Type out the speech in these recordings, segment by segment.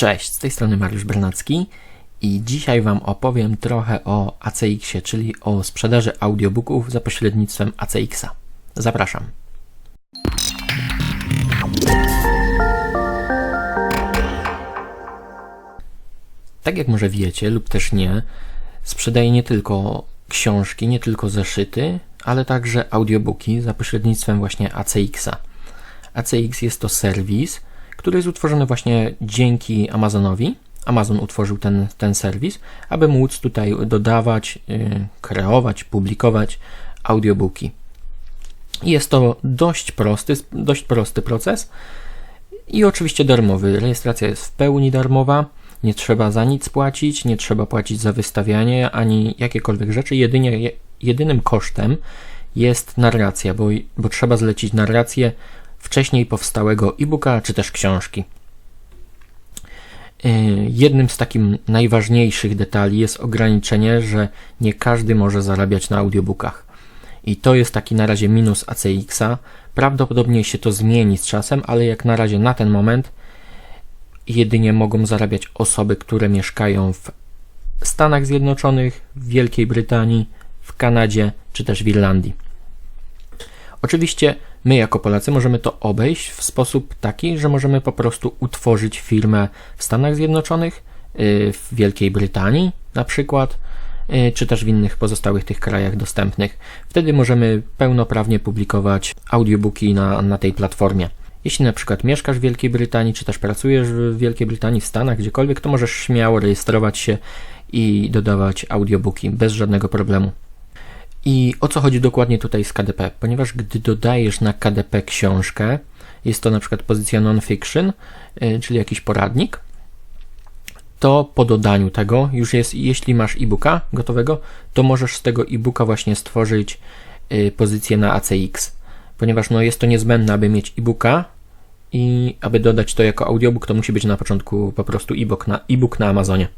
Cześć, z tej strony Mariusz Bernacki i dzisiaj Wam opowiem trochę o ACX-ie, czyli o sprzedaży audiobooków za pośrednictwem ACX-a. Zapraszam. Tak jak może wiecie lub też nie, sprzedaję nie tylko książki, nie tylko zeszyty, ale także audiobooki za pośrednictwem właśnie ACX-a. ACX jest to serwis, który jest utworzony właśnie dzięki Amazonowi. Amazon utworzył ten, ten serwis, aby móc tutaj dodawać, yy, kreować, publikować audiobooki. Jest to dość prosty, dość prosty proces i oczywiście darmowy. Rejestracja jest w pełni darmowa. Nie trzeba za nic płacić, nie trzeba płacić za wystawianie ani jakiekolwiek rzeczy. Jedynie, jedynym kosztem jest narracja, bo, bo trzeba zlecić narrację wcześniej powstałego e-booka czy też książki. Y, jednym z takich najważniejszych detali jest ograniczenie, że nie każdy może zarabiać na audiobookach. I to jest taki na razie minus ACX-a. Prawdopodobnie się to zmieni z czasem, ale jak na razie na ten moment jedynie mogą zarabiać osoby, które mieszkają w Stanach Zjednoczonych, w Wielkiej Brytanii, w Kanadzie czy też w Irlandii. Oczywiście my jako Polacy możemy to obejść w sposób taki, że możemy po prostu utworzyć firmę w Stanach Zjednoczonych, y, w Wielkiej Brytanii na przykład, y, czy też w innych pozostałych tych krajach dostępnych. Wtedy możemy pełnoprawnie publikować audiobooki na, na tej platformie. Jeśli na przykład mieszkasz w Wielkiej Brytanii, czy też pracujesz w Wielkiej Brytanii, w Stanach, gdziekolwiek, to możesz śmiało rejestrować się i dodawać audiobooki bez żadnego problemu. I o co chodzi dokładnie tutaj z KDP? Ponieważ gdy dodajesz na KDP książkę, jest to na przykład pozycja non-fiction, y, czyli jakiś poradnik, to po dodaniu tego już jest, jeśli masz e-booka gotowego, to możesz z tego e-booka właśnie stworzyć y, pozycję na ACX, ponieważ no jest to niezbędne, aby mieć e-booka i aby dodać to jako audiobook, to musi być na początku po prostu e-book na, e-book na Amazonie.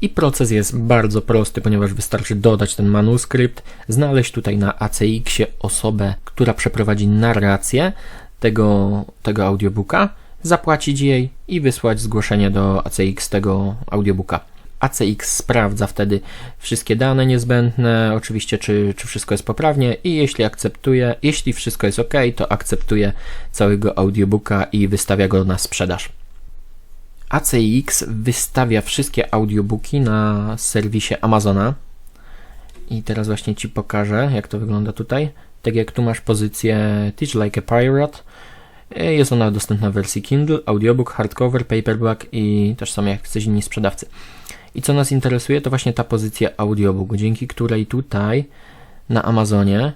I proces jest bardzo prosty, ponieważ wystarczy dodać ten manuskrypt, znaleźć tutaj na ACX-ie osobę, która przeprowadzi narrację tego, tego audiobooka, zapłacić jej i wysłać zgłoszenie do ACX tego audiobooka. ACX sprawdza wtedy wszystkie dane niezbędne, oczywiście czy, czy wszystko jest poprawnie i jeśli akceptuje, jeśli wszystko jest ok, to akceptuje całego audiobooka i wystawia go na sprzedaż. ACX wystawia wszystkie audiobooki na serwisie Amazona. I teraz właśnie Ci pokażę, jak to wygląda tutaj. Tak jak tu masz pozycję Teach Like a Pirate, jest ona dostępna w wersji Kindle, audiobook, hardcover, paperback i też są jak coś inni sprzedawcy. I co nas interesuje, to właśnie ta pozycja audiobook, dzięki której tutaj na Amazonie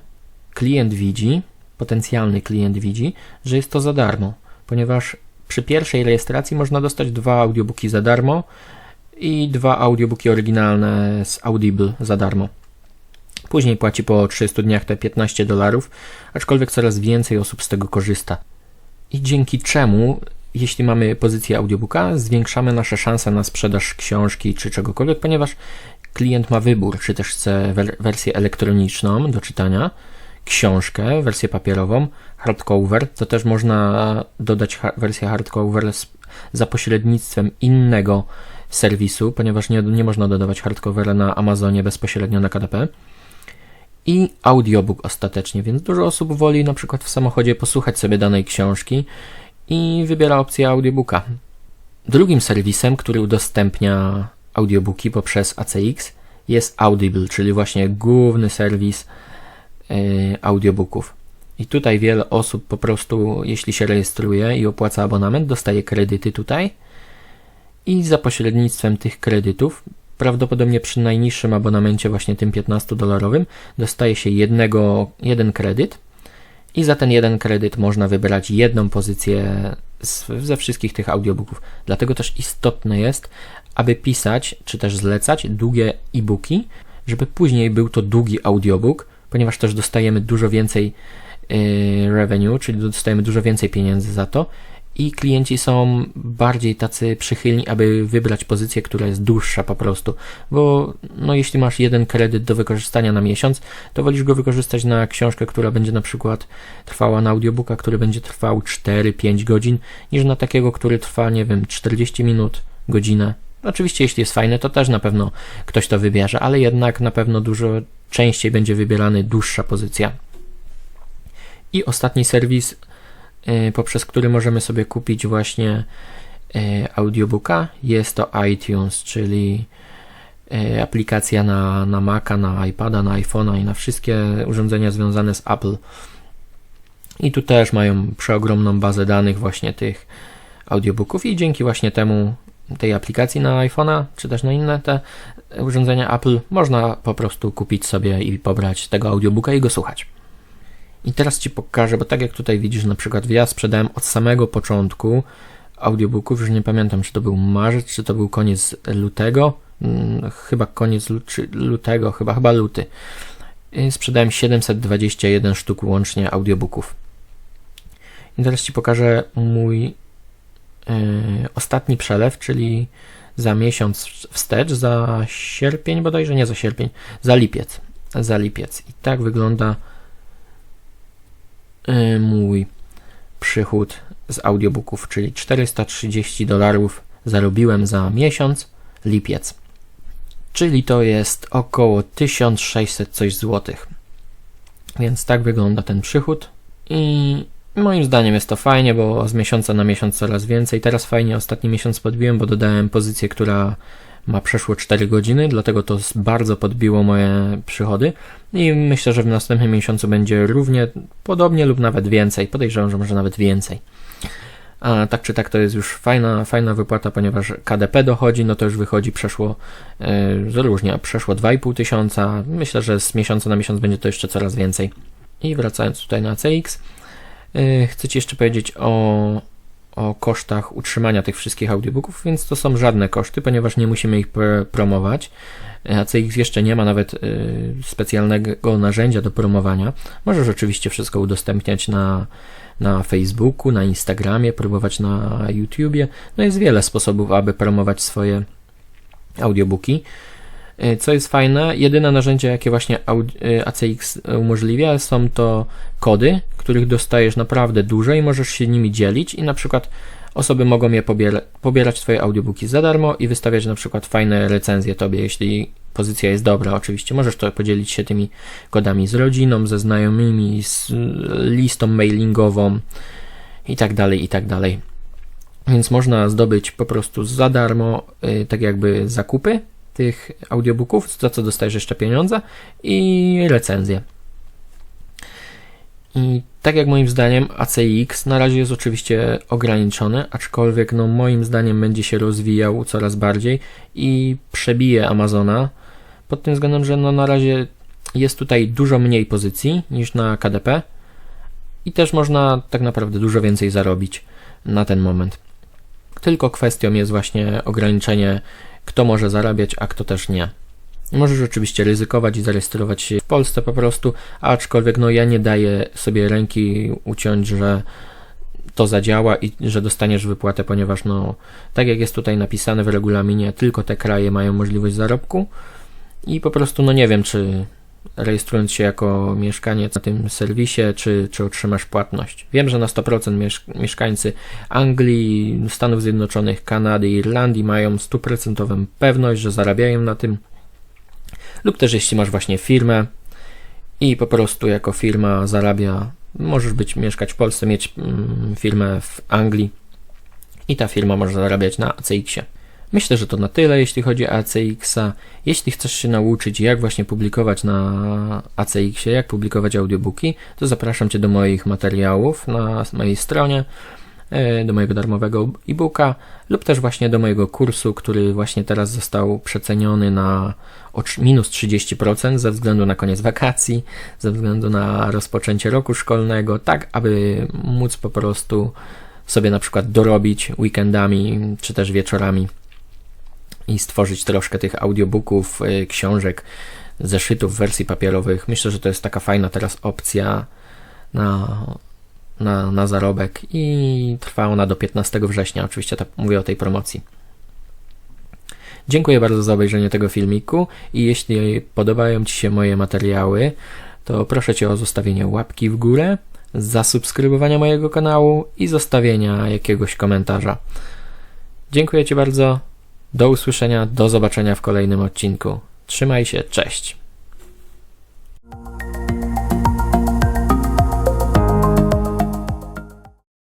klient widzi, potencjalny klient widzi, że jest to za darmo, ponieważ przy pierwszej rejestracji można dostać dwa audiobooki za darmo i dwa audiobooki oryginalne z Audible za darmo. Później płaci po 30 dniach te 15 dolarów, aczkolwiek coraz więcej osób z tego korzysta. I dzięki czemu, jeśli mamy pozycję audiobooka, zwiększamy nasze szanse na sprzedaż książki czy czegokolwiek, ponieważ klient ma wybór, czy też chce wersję elektroniczną do czytania, książkę, wersję papierową, hardcover, to też można dodać wersję hardcover za pośrednictwem innego serwisu, ponieważ nie, nie można dodawać hardcovera na Amazonie bezpośrednio na KDP. I audiobook ostatecznie, więc dużo osób woli na przykład w samochodzie posłuchać sobie danej książki i wybiera opcję audiobooka. Drugim serwisem, który udostępnia audiobooki poprzez ACX jest Audible, czyli właśnie główny serwis audiobooków. I tutaj wiele osób po prostu, jeśli się rejestruje i opłaca abonament, dostaje kredyty tutaj i za pośrednictwem tych kredytów, prawdopodobnie przy najniższym abonamencie, właśnie tym 15-dolarowym, dostaje się jednego, jeden kredyt i za ten jeden kredyt można wybrać jedną pozycję z, ze wszystkich tych audiobooków. Dlatego też istotne jest, aby pisać czy też zlecać długie e-booki, żeby później był to długi audiobook, ponieważ też dostajemy dużo więcej y, revenue, czyli dostajemy dużo więcej pieniędzy za to i klienci są bardziej tacy przychylni, aby wybrać pozycję, która jest dłuższa po prostu, bo no, jeśli masz jeden kredyt do wykorzystania na miesiąc, to wolisz go wykorzystać na książkę, która będzie na przykład trwała na audiobooka, który będzie trwał 4-5 godzin, niż na takiego, który trwa, nie wiem, 40 minut godzinę. Oczywiście, jeśli jest fajny, to też na pewno ktoś to wybierze, ale jednak na pewno dużo częściej będzie wybierany dłuższa pozycja. I ostatni serwis, y, poprzez który możemy sobie kupić właśnie y, audiobooka, jest to iTunes, czyli y, aplikacja na, na Maca, na iPada, na iPhone'a i na wszystkie urządzenia związane z Apple. I tu też mają przeogromną bazę danych właśnie tych audiobooków i dzięki właśnie temu tej aplikacji na iPhone'a, czy też na inne te urządzenia Apple, można po prostu kupić sobie i pobrać tego audiobooka i go słuchać. I teraz Ci pokażę, bo tak jak tutaj widzisz, na przykład ja sprzedałem od samego początku audiobooków, już nie pamiętam, czy to był marzec, czy to był koniec lutego, hmm, chyba koniec lutego, chyba, chyba luty. Sprzedałem 721 sztuk łącznie audiobooków. I teraz Ci pokażę mój ostatni przelew, czyli za miesiąc wstecz, za sierpień bodajże, nie za sierpień, za lipiec. Za lipiec. I tak wygląda e, mój przychód z audiobooków, czyli 430 dolarów zarobiłem za miesiąc, lipiec. Czyli to jest około 1600 coś złotych. Więc tak wygląda ten przychód. I Moim zdaniem jest to fajnie, bo z miesiąca na miesiąc coraz więcej. Teraz fajnie ostatni miesiąc podbiłem, bo dodałem pozycję, która ma przeszło 4 godziny, dlatego to bardzo podbiło moje przychody i myślę, że w następnym miesiącu będzie równie podobnie lub nawet więcej. Podejrzewam, że może nawet więcej. A tak czy tak to jest już fajna, fajna wypłata, ponieważ KDP dochodzi, no to już wychodzi przeszło yy, różnie, przeszło 2,5 tysiąca. Myślę, że z miesiąca na miesiąc będzie to jeszcze coraz więcej. I wracając tutaj na CX, chcę Ci jeszcze powiedzieć o, o kosztach utrzymania tych wszystkich audiobooków, więc to są żadne koszty, ponieważ nie musimy ich promować. ACX jeszcze nie ma nawet e, specjalnego narzędzia do promowania. Możesz oczywiście wszystko udostępniać na, na Facebooku, na Instagramie, próbować na YouTubie. No jest wiele sposobów, aby promować swoje audiobooki. E, co jest fajne, jedyne narzędzie, jakie właśnie e, ACX umożliwia, są to kody, których dostajesz naprawdę dużo i możesz się nimi dzielić i na przykład osoby mogą je pobiera pobierać Twoje audiobooki za darmo i wystawiać na przykład fajne recenzje Tobie, jeśli pozycja jest dobra oczywiście. Możesz to podzielić się tymi kodami z rodziną, ze znajomymi, z listą mailingową i tak dalej, i tak dalej. Więc można zdobyć po prostu za darmo, yy, tak jakby zakupy tych audiobooków, za co dostajesz jeszcze pieniądze i recenzję. I tak jak moim zdaniem ACX na razie jest oczywiście ograniczony, aczkolwiek no moim zdaniem będzie się rozwijał coraz bardziej i przebije Amazona pod tym względem, że no na razie jest tutaj dużo mniej pozycji niż na KDP i też można tak naprawdę dużo więcej zarobić na ten moment. Tylko kwestią jest właśnie ograniczenie kto może zarabiać, a kto też nie. Możesz oczywiście ryzykować i zarejestrować się w Polsce po prostu, aczkolwiek no ja nie daję sobie ręki uciąć, że to zadziała i że dostaniesz wypłatę, ponieważ no tak jak jest tutaj napisane w regulaminie, tylko te kraje mają możliwość zarobku i po prostu no nie wiem, czy rejestrując się jako mieszkaniec na tym serwisie, czy, czy otrzymasz płatność. Wiem, że na 100% mieszkańcy Anglii, Stanów Zjednoczonych, Kanady Irlandii mają stuprocentową pewność, że zarabiają na tym. Lub też jeśli masz właśnie firmę i po prostu jako firma zarabia, możesz być mieszkać w Polsce, mieć mm, firmę w Anglii i ta firma może zarabiać na ACX-ie. Myślę, że to na tyle, jeśli chodzi o ACX-a. Jeśli chcesz się nauczyć, jak właśnie publikować na ACX-ie, jak publikować audiobooki, to zapraszam Cię do moich materiałów na mojej stronie, e, do mojego darmowego e-booka lub też właśnie do mojego kursu, który właśnie teraz został przeceniony na minus 30% ze względu na koniec wakacji, ze względu na rozpoczęcie roku szkolnego, tak aby móc po prostu sobie na przykład dorobić weekendami czy też wieczorami i stworzyć troszkę tych audiobooków, y, książek, zeszytów, wersji papierowych. Myślę, że to jest taka fajna teraz opcja na, na, na zarobek i trwa ona do 15 września. Oczywiście tak mówię o tej promocji. Dziękuję bardzo za obejrzenie tego filmiku i jeśli podobają Ci się moje materiały, to proszę Cię o zostawienie łapki w górę, zasubskrybowania mojego kanału i zostawienia jakiegoś komentarza. Dziękuję Ci bardzo Do usłyszenia, do zobaczenia w kolejnym odcinku. Trzymaj się, cześć.